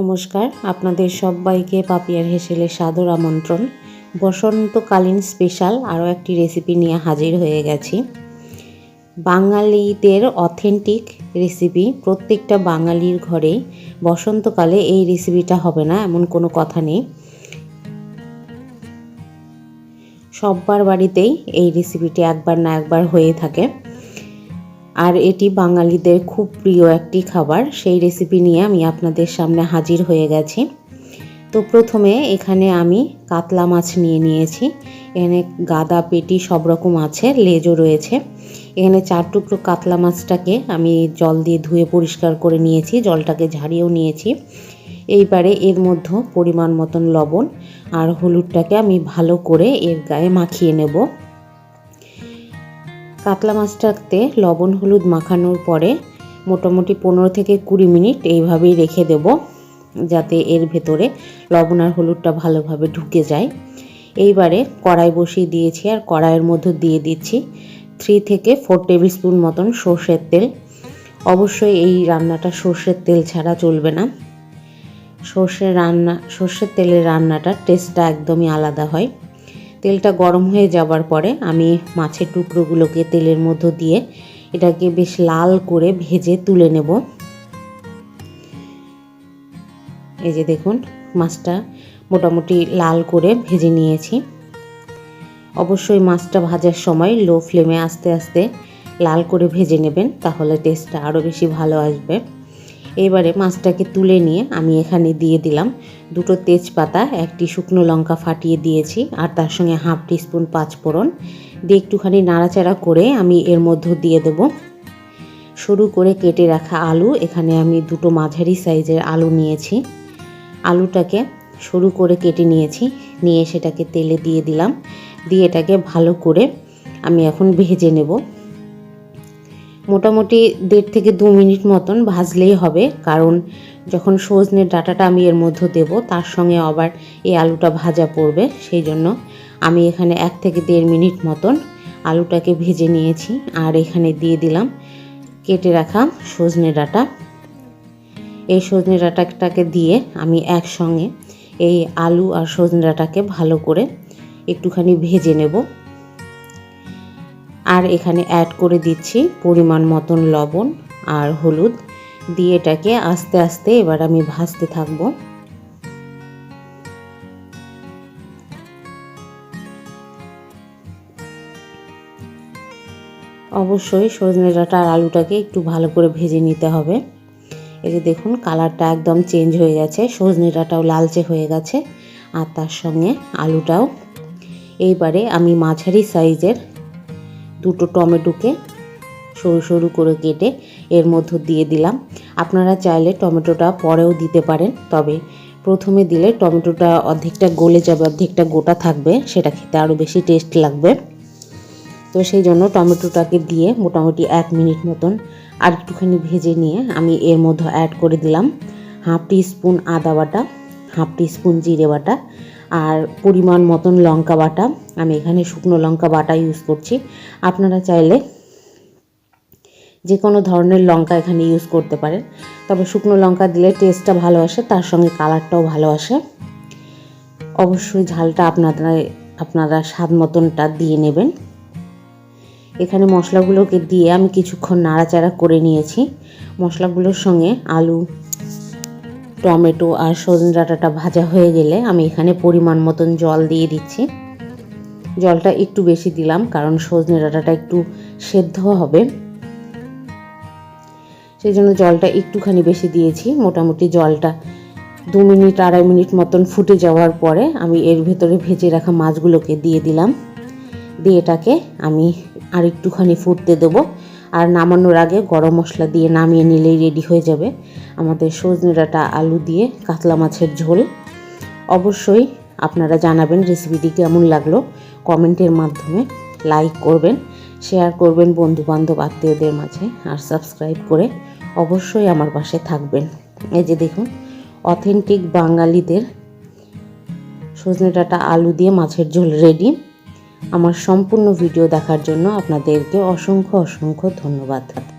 নমস্কার, আপনাদের সবাইকে পাপিয়ার হেসেলে সাদর আমন্ত্রণ। বসন্তকালীন স্পেশাল আরও একটি রেসিপি নিয়ে হাজির হয়ে গেছি। বাঙালিদের অথেন্টিক রেসিপি প্রত্যেকটা বাঙালির ঘরেই বসন্তকালে এই রেসিপিটা হবে না, এমন কোনো কথা নেই। সব্বার বাড়িতেই এই রেসিপিটি একবার না একবার হয়ে থাকে। আর এটি বাঙালিদের খুব প্রিয় একটি খাবার। সেই রেসিপি নিয়ে আমি আপনাদের সামনে হাজির হয়ে গেছি। তো প্রথমে এখানে আমি কাতলা মাছ নিয়ে নিয়েছি। এখানে গাদা, পেটি সব রকম আছে, লেজও রয়েছে। এখানে চার টুকরো কাতলা মাছটাকে আমি জল দিয়ে ধুয়ে পরিষ্কার করে নিয়েছি। জলটাকে ঝাড়িয়েও নিয়েছি। এইবারে এর মধ্যে পরিমাণ মতন লবণ আর হলুদটাকে আমি ভালো করে এর গায়ে মাখিয়ে নেব। কাতলা মাছটাতে লবণ, হলুদ মাখানোর পরে মোটামুটি পনেরো থেকে কুড়ি মিনিট এইভাবেই রেখে দেব, যাতে এর ভেতরে লবণ আর হলুদটা ভালোভাবে ঢুকে যায়। এইবারে কড়াই বসিয়ে দিয়েছি আর কড়াইয়ের মধ্যে দিয়ে দিচ্ছি থ্রি থেকে ফোর টেবিল স্পুন মতন সর্ষের তেল। অবশ্যই এই রান্নাটা সর্ষের তেল ছাড়া চলবে না। সর্ষের রান্না, সর্ষের তেলের রান্নাটার টেস্টটা একদমই আলাদা হয়। তেলটা গরম হয়ে যাবার পরে আমি মাছের টুকরোগুলোকে তেলের মধ্যে দিয়ে এটাকে বেশ লাল করে ভেজে তুলে নেব। এই যে দেখুন, মাছটা মোটামুটি লাল করে ভেজে নিয়েছি। অবশ্যই মাছটা ভাজার সময় লো ফ্লেমে আস্তে আস্তে লাল করে ভেজে নেবেন, তাহলে টেস্টটা আরও বেশি ভালো আসবে। এবারে মাছটাকে তুলে নিয়ে আমি এখানে দিয়ে দিলাম দুটো তেজপাতা, একটি শুকনো লঙ্কা ফাটিয়ে দিয়েছি আর তার সঙ্গে হাফ টিস্পুন পাঁচফোড়ন। দিয়ে একটুখানি নাড়াচাড়া করে আমি এর মধ্যে দিয়ে দেব। সরু করে কেটে রাখা আলু, এখানে আমি দুটো মাঝারি সাইজের আলু নিয়েছি। আলুটাকে সরু করে কেটে নিয়েছি, নিয়ে সেটাকে তেলে দিয়ে দিলাম। দিয়ে এটাকে ভালো করে আমি এখন ভেজে নেব। মোটামুটি দেড় থেকে দু মিনিট মতন ভাজলেই হবে, কারণ যখন সজনের ডাটাটা আমি এর মধ্যে দেব, তার সঙ্গে আবার এই আলুটা ভাজা পড়বে, সেই জন্য আমি এখানে এক থেকে দেড় মিনিট মতন আলুটাকে ভেজে নিয়েছি, আর এখানে দিয়ে দিলাম কেটে রাখা সজনে ডাটা। এই সজনে ডাটাটাকে দিয়ে আমি একসঙ্গে এই আলু আর সজনে ডাটাকে ভালো করে একটুখানি ভেজে নেব। আর এখানে অ্যাড করে দিচ্ছি পরিমাণ মতন লবণ আর হলুদ। দিয়ে এটাকে আস্তে আস্তে এবার আমি ভাজতে থাকব। অবশ্যই সজনে ডাঁটা আর আলুটাকে একটু ভালো করে ভেজে নিতে হবে। এই যে দেখুন, কালারটা একদম চেঞ্জ হয়ে গেছে, সজনে ডাঁটাও লালচে হয়ে গেছে, আর তার সঙ্গে আলুটাও। এইবারে আমি মাঝারি সাইজের দুটো টমেটোকে সরু সরু করে কেটে এর মধ্যে দিয়ে দিলাম। আপনারা চাইলে টমেটোটা পরেও দিতে পারেন, তবে প্রথমে দিলে টমেটোটা অর্ধেকটা গলে যাবে, অর্ধেকটা গোটা থাকবে, সেটা খেতে আরও বেশি টেস্ট লাগবে। তো সেই জন্য টমেটোটাকে দিয়ে মোটামুটি এক মিনিট মতন আর একটুখানি ভেজে নিয়ে আমি এর মধ্যে অ্যাড করে দিলাম। হাফ টি স্পুন আদা বাটা, হাফ টি স্পুন জিরে বাটা আর পরিমাণ মতন লঙ্কা বাটা। আমি এখানে শুকনো লঙ্কা বাটা ইউজ করছি। আপনারা চাইলে যে কোনো ধরনের লঙ্কা এখানে ইউজ করতে পারেন। তবে শুকনো লঙ্কা দিলে টেস্টটা ভালো আসে, তার সঙ্গে কালারটাও ভালো আসে। অবশ্যই ঝালটা আপনারা আপনারা স্বাদ মতনটা দিয়ে নেবেন। এখানে মশলাগুলোকে দিয়ে আমি কিছুক্ষণ নাড়াচাড়া করে নিয়েছি। মশলাগুলোর সঙ্গে আলু টমেটো আর সজনে ডাঁটাটা ভাজা হয়ে গেলে আমি এখানে পরিমাণ মতন জল দিয়ে দিচ্ছি। জলটা একটু বেশি দিলাম কারণ সজনে ডাঁটাটা একটু সেদ্ধ হবে। সেই জন্য জলটা একটুখানি বেশি দিয়েছি। মোটামুটি জলটা দু মিনিট, আড়াই মিনিট মতন ফুটে যাওয়ার পরে আমি এর ভেতরে ভেজে রাখা মাছগুলোকে দিয়ে দিলাম। দিয়ে এটাকে আমি আর একটুখানি ফুটতে দেবো। আর নামানোর আগে গরম মশলা দিয়ে নামিয়ে নিলেই রেডি হয়ে যাবে। আমাদের সজনে ডাঁটা আলু দিয়ে কাতলা মাছের ঝোল। অবশ্যই আপনারা জানাবেন রেসিপিটি কেমন লাগল। কমেন্টের মাধ্যমে লাইক করবেন, শেয়ার করবেন বন্ধুবান্ধব, আত্মীয়দের মাঝে আর সাবস্ক্রাইব করে অবশ্যই আমার পাশে থাকবেন। এই যে দেখুন, অথেন্টিক বাঙালিদের সজনে ডাঁটা আলু দিয়ে মাছের ঝোল রেডি। আমার সম্পূর্ণ ভিডিও দেখার জন্য আপনাদেরকে অসংখ্য অসংখ্য ধন্যবাদ।